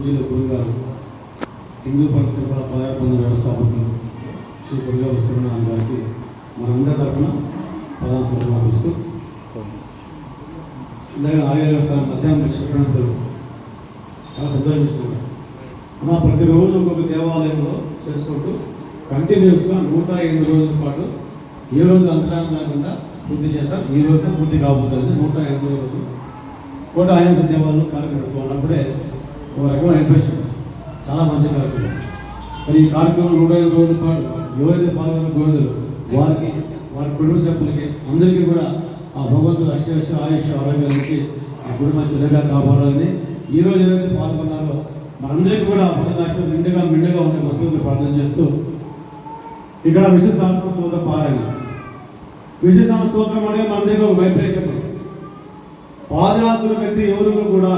పూజలు గురుగారు హిందూ పండితుల పదార్థ వ్యవస్థాపకులు శ్రీ గురుగారు విశ్వనాథ్ గారికి మనందరి తరఫున ప్రధాన సంస్థాపిస్తూ ఇందాక ఆరోగ్య సార్ మధ్యాహ్నం చెప్పినప్పుడు చాలా సంతోషిస్తున్నాను అలా ప్రతిరోజు ఒక్కొక్క దేవాలయంలో చేసుకుంటూ కంటిన్యూస్గా నూట ఎనిమిది రోజుల పాటు ఏ రోజు అంతరాయం లేకుండా పూర్తి చేశాం ఈ రోజే పూర్తి కాబోతుంది. నూట ఎనిమిది రోజులు. కోట ఆయన దేవాలయం కార్యక్రమం ఉన్నప్పుడే ఒక రకమైన అనిపిస్తుంది. చాలా మంచి కార్యక్రమం. మరి ఈ కార్యక్రమం నూట ఐదు రోజుల పాటు ఎవరైతే పాల్గొన్న గోవిందులు వారికి వారి కుటుంబ సభ్యులకి అందరికీ కూడా ఆ భగవంతుడు అష్టవిశ్వ ఆయుష్ ఆరోగ్యం ఇచ్చి ఆ కుటుంబం చిన్నగా కాపాడాలని ఈ రోజు ఏదైతే పాల్గొన్నారో మనందరికీ కూడా ఆ భగవదాశం నిండుగా మిండుగా ఉండే వస్తువులు ప్రార్థన చేస్తూ ఇక్కడ విశ్వ శాస్త్ర స్తోత్ర పారాయణ. విశ్వ శాస్త్ర స్తోత్రం అనేది మనందరికీ ఒక వైబ్రేషన్ పాదయాత్ర వ్యక్తి ఎవరికి కూడా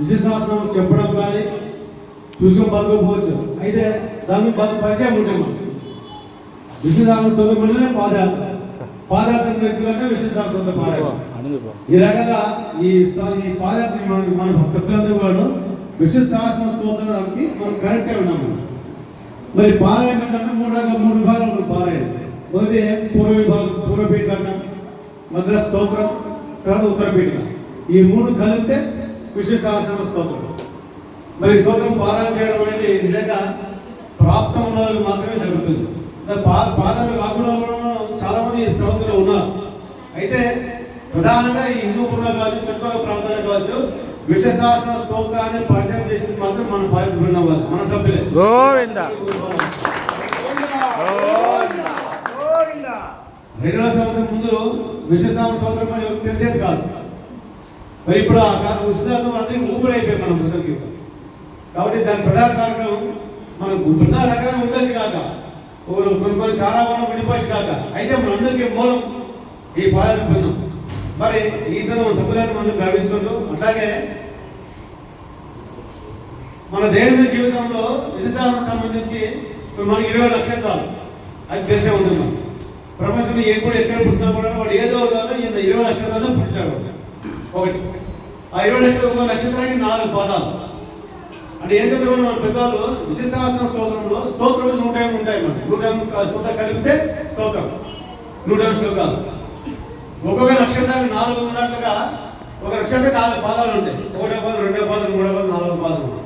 విశ్వశాస్త్రం చెప్పడం కానీ చూసుకొని బతకపోవచ్చు అయితే దాని బాగా పరిచయం ఉంటాయి మనకి. విశ్వశాస్త్రం చదువుకుంటేనే పాదయాత్ర. పాదయాత్ర వ్యక్తులంటే విశ్వశాస్త్రం పారాయణ ఈ రకంగా ఈ ఈ పాదయాత్ర మన మన సభ్యులందరూ కూడా విశ్వశాస్త్రం స్తోత్రానికి మనం కరెక్టే ఉన్నాము. మరి పారాయణ అంటే మూడు రకాల మూడు విభాగాలు ఉన్నాయి పారాయణ. మొదటి పూర్వ విభాగం పూర్వపీఠ మద్రాస్ స్తోత్రం తర్వాత ఉత్తరపీఠ. ఈ మూడు కలిపితే విశ్వశాస్త్రం స్తోత్రం. మరి ఈ స్తోత్రం పారాయణ చేయడం అనేది నిజంగా ప్రాప్తం ఉన్న మాత్రమే జరుగుతుంది. పాదాలు కాకుండా కూడా చాలా మంది శ్రవంతులు ఉన్నారు. అయితే ప్రధానంగా ఈ హిందూ బృందం కావచ్చు చుట్టుపక్కల ప్రాంతాలు కావచ్చు విశ్వశాస్త్ర స్తోత్రాన్ని పరిచయం చేసింది మాత్రం మన బాధ్యత బృందం వాళ్ళు మన సభ్యులే. గోవింద. రెండు వేల సంవత్సరం ముందు విశ్వశాస్త్ర స్తోత్రం అని ఎవరికి తెలిసేది కాదు. మరి ఇప్పుడు ఆ కాదు అనేది ఊపిరి అయిపోయింది మన బృందంకి కాబట్టి దాని ప్రధాన కారణం మన బృందాల దగ్గర ఉండొచ్చు కాక. ఒకరు కొన్ని కొన్ని కాలావరం విడిపోవచ్చు కాక. అయితే మనందరికీ మూలం ఈ పాదాల బృందం మరి ఈతను ఇద్దరు సభ్యులను మనం గర్వించుకుంటూ అట్లాగే మన దైనందిన జీవితంలో విశేషాలకు సంబంధించి మనకి ఇరవై నక్షత్రాలు అది తెలిసే ఉంటుంది. ప్రపంచంలో ఏ కూడా ఎక్కడ పుట్టినా కూడా వాడు ఏదో విధంగా ఈయన ఇరవై నక్షత్రాలు పుట్టాడు. ఒకటి. ఆ ఇరవై నక్షత్రం ఒక నక్షత్రానికి నాలుగు పాదాలు. అంటే ఏం చదువు మన పెద్దవాళ్ళు? విశిష్టాసన స్తోత్రంలో స్తోత్రం నూట ఏమి ఉంటాయి మనకి నూట ఏమి స్తోత్రం కలిపితే స్తోత్రం. నూట శ్లోకాలు. ఒక్కొక్క నక్షత్రానికి నాలుగు ఉన్నట్లుగా ఒక నక్షత్రం నాలుగు పాదాలు ఉంటాయి. ఒకటో పాదం రెండో పాదం మూడో పాదం నాలుగో పాదం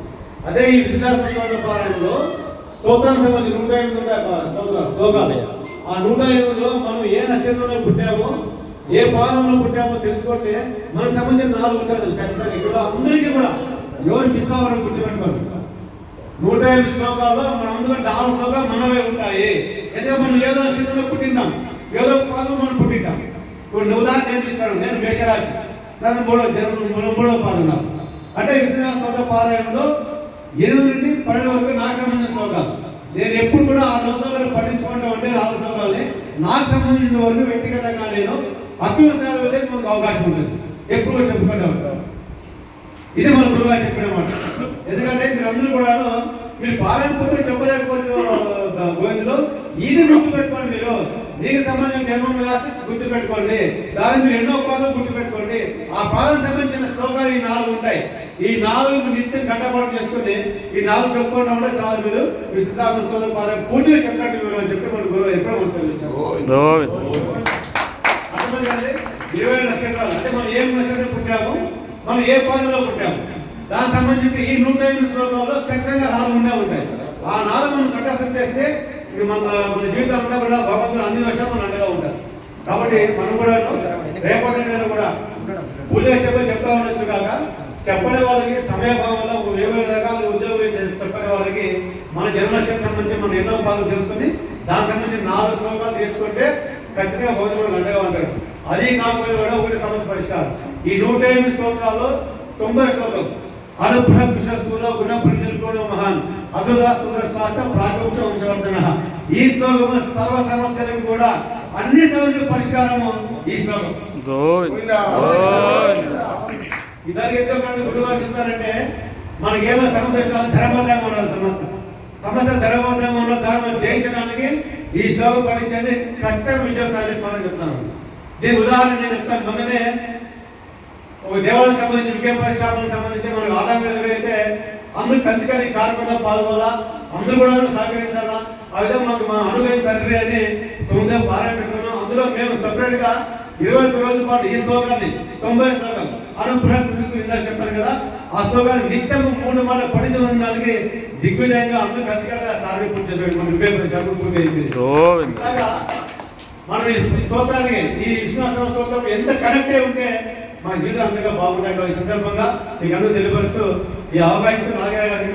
అదే ఈ విశిష్టాసన పారాయణలో స్తోత్రానికి సంబంధించి నూట ఎనిమిది ఉంటాయి పా- స్తోత్ర ఆ నూట ఎనిమిదిలో మనం ఏ నక్షత్రంలో పుట్టామో ఏ పాదంలో పుట్టామో తెలుసుకుంటే మనకు సంబంధించిన నాలుగు ఉంటుంది ఖచ్చితంగా. ఇక్కడ అందరికీ కూడా ఎవరు మిస్ అవ్వడం గుర్తుపెట్టుకోండి. నూట ఎనిమిది శ్లోకాల్లో మన అందులో నాలుగు శ్లోకాలు మనమే ఉంటాయి. అయితే మనం ఏదో నక్షత్రంలో పుట్టింటాం. ఏదో పాదం మనం పుట్టింటాం. ఇప్పుడు నువ్వు ఉదాహరణ నేను తీసుకున్నాను నేను మేషరాశి. దాని మూడో జన్మ మూడో మూడో పాదం నాకు అంటే విశ్వనాథ పారాయణంలో ఎనిమిది నుండి పన్నెండు వరకు నాకు సంబంధించిన శ్లోకాలు. నేను ఎప్పుడు కూడా ఆ శ్లోకాలను పఠించుకుంటూ ఉంటే నాలుగు శ్లోకాలని నాకు సంబంధించిన వరకు వ్యక్తిగతంగా నేను అత్యుత్సాహాలు వెళ్ళే మనకు అవకాశం ఉంటుంది ఎప్పుడు కూడా చెప్పుకుంటూ ఇది మన గురువుగా చెప్పిన మాట. ఎందుకంటే మీరు అందరూ కూడాను మీరు పాలకపోతే చెప్పలేకపోవచ్చు గోవిందులు ఇది గుర్తు పెట్టుకోండి మీరు. మీకు సంబంధించిన జన్మం రాసి గుర్తు పెట్టుకోండి దాని మీరు ఎన్నో పాదం గుర్తు పెట్టుకోండి ఆ పాదం సంబంధించిన శ్లోకాలు ఈ నాలుగు ఉంటాయి. ఈ నాలుగు నిత్యం కట్టపాటు చేసుకుని ఈ నాలుగు చెప్పుకుంటా ఉంటే చాలు మీరు. విశ్వశాస్త్రంతో పాలన పూర్తిగా చెప్పినట్టు మీరు అని చెప్పి మన గురువు ఎప్పుడో మనం చదివించాము ఇరవై నక్షత్రాలు. అంటే మనం ఏ నక్షత్రం పుట్టాము మనం ఏ పాదంలో పుట్టాము? దానికి సంబంధించి ఈ నూట ఎనిమిది శ్లోకాల్లో ఖచ్చితంగా నాలుగు ఉండే ఉంటాయి. ఆ నాలుగు మనం కంఠస్థం చేస్తే ఇది మన మన జీవితం అంతా కూడా భగవంతుడు అన్ని విషయాలు మన అండగా ఉంటారు కాబట్టి మనం కూడా రేపటి నేను కూడా పూజగా చెప్ప చెప్తా ఉండొచ్చు కాక చెప్పని వాళ్ళకి సమయభావం వల్ల వేరే రకాల ఉద్యోగులు చెప్పని వాళ్ళకి మన జన్మ సంబంధించి మనం ఎన్నో పాదాలు తెలుసుకొని దానికి సంబంధించి నాలుగు శ్లోకాలు నేర్చుకుంటే ఖచ్చితంగా భగవంతుడు అండగా ఉంటాడు. అది కాకపోతే కూడా ఒకటి సమస్య పరిష్కారం. ఈ నూట ఎనిమిది స్తోత్రాల్లో తొంభై శ్లోకం అనుగ్రహ కుశత్తులో గుణ పుణ్యులు మహాన్. అదుల సుందర స్వార్థ ప్రాగంశ వంశవర్ధన. ఈ శ్లోకము సర్వ సమస్యలకు కూడా అన్ని సమస్యల పరిష్కారము ఈ శ్లోకం. ఇదానికి ఎంతో మంది గురువు చెప్తారంటే మనకేమో సమస్య ధర్మోదయం ఉండాలి సమస్య. సమస్య ధర్మోదయంలో దాన్ని జయించడానికి ఈ శ్లోకం పఠించండి. ఖచ్చితంగా విజయం సాధిస్తామని చెప్తాను దీని ఉదాహరణ నేను చెప్తాను. మొన్ననే ఒక దేవాలయం సంబంధించి విజ్ఞాన పరిశ్రమలకు సంబంధించి మనకు ఆటంకం ఎదురైతే అందరూ కలిసి కానీ ఈ కార్యక్రమంలో పాల్గొనాలా అందరూ కూడా సహకరించాలా. ఆ విధంగా మాకు మా అనుభవం తండ్రి అని తొమ్మిదో పారాయణ పెట్టుకున్నాం. అందులో మేము సపరేట్గా ఇరవై ఒక్క రోజుల పాటు ఈ శ్లోకాన్ని తొంభై శ్లోకం అనుగ్రహ క్రీస్తు ఇందాక చెప్పాను కదా. ఆ శ్లోకాన్ని నిత్యము మూడు మార్లు పఠించడం దానికి దిగ్విజయంగా అందరూ కలిసి కార్యక్రమం పూర్తి చేసాడు మన ఇరవై శాతం పూర్తి అయిపోయింది మనం ఈ స్తోత్రానికి ఈ విశ్వాసం స్తోత్రం ఎంత కనెక్ట్ అయి ఉంటే మన జీవితం అంతగా బాగుంటాయి. ఈ సందర్భంగా మీకు అందరూ తెలియపరుస్తూ ఈ అవకాశం నాగయ్య గారికి